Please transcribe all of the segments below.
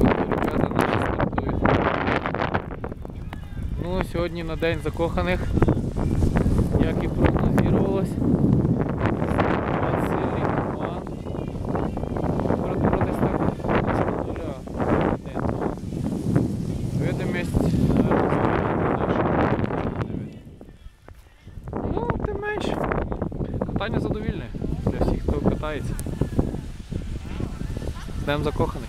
ребята наші стартують. Ну, сьогодні на день закоханих, як і прогнозувалось. Видимість зараз. Ну. Катання задовільне для всіх, хто катається. Днем закоханих.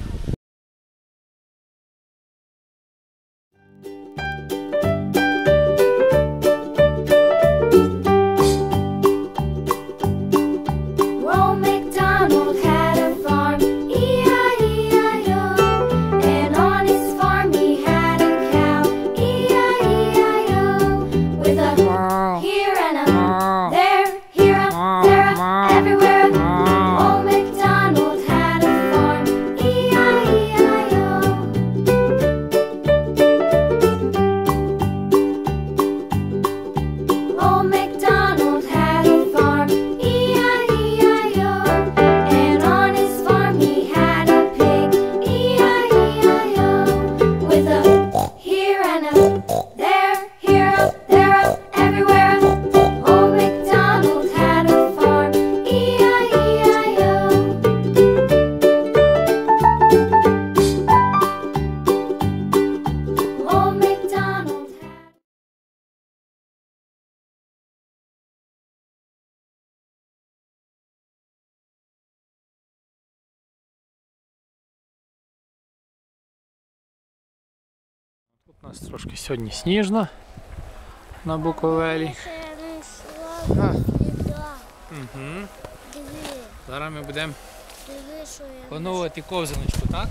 Тут у нас трошки сьогодні сніжно на Буковелі. Угу. Диви, Зараз ми будемо поновувати ковзаночку, так?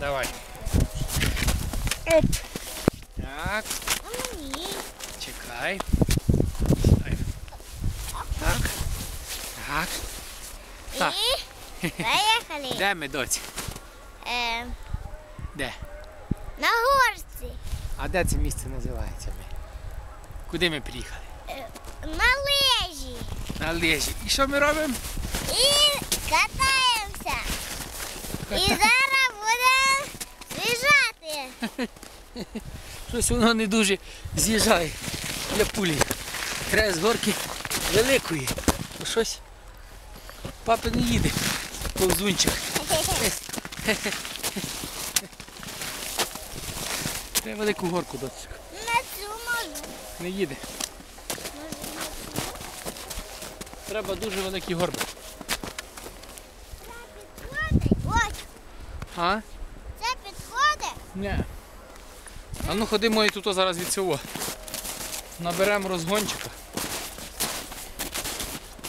Давай. Оп. Так, чекай. Стай. Так. Так. Так. І поїхали. Де ми, доці? Е, Де? На горці. А де це місце називається? Ми? Куди ми приїхали? Е, на лежі. На лежі. І що ми робимо? І катаємося. І зараз будемо з'їжджати. Щось воно не дуже з'їжджає для пулі. Треба з горки великої. То щось папа не їде. Повзунчик. Треба велику горку дати. На цю можу. Не їде. Треба дуже великі горби. Підходить. Ось, А? це підходить. Ні. А ну ходи мої тут зараз від цього. Наберемо розгончика.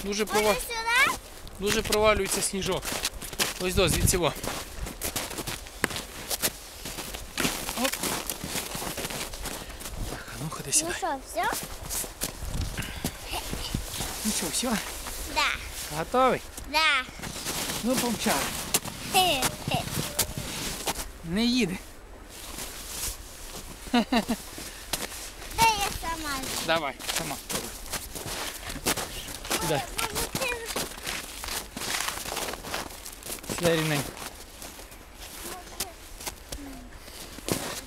Дуже, прова... Дуже провалюється сніжок. Ось до звідси. во. Оп. Так, а ну ходи Ну сюди. що, все? Ну що, все? Да, Готовий? да. Ну помчали. Хе-хе. Не їде. Дай я сама. Давай, сама. Сюди. Може, ти Сюди рівненько.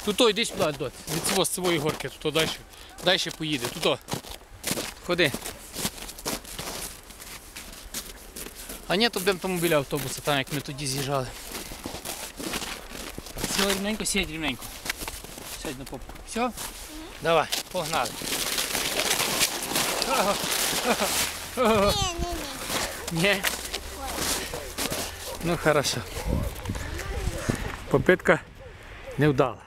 Тут йди сюди, дот. Від цього з цієї горки, тут далі. Далі поїде. Тут. Ходи. А ні, тут будемо тому біля автобуса, там як ми тоді з'їжджали. Сіла рівненько, сядь рівненько. Сядь на попку. Все? Давай, погнали. Ні, ні, ні. Ні. Ну хорошо. Попитка не вдала.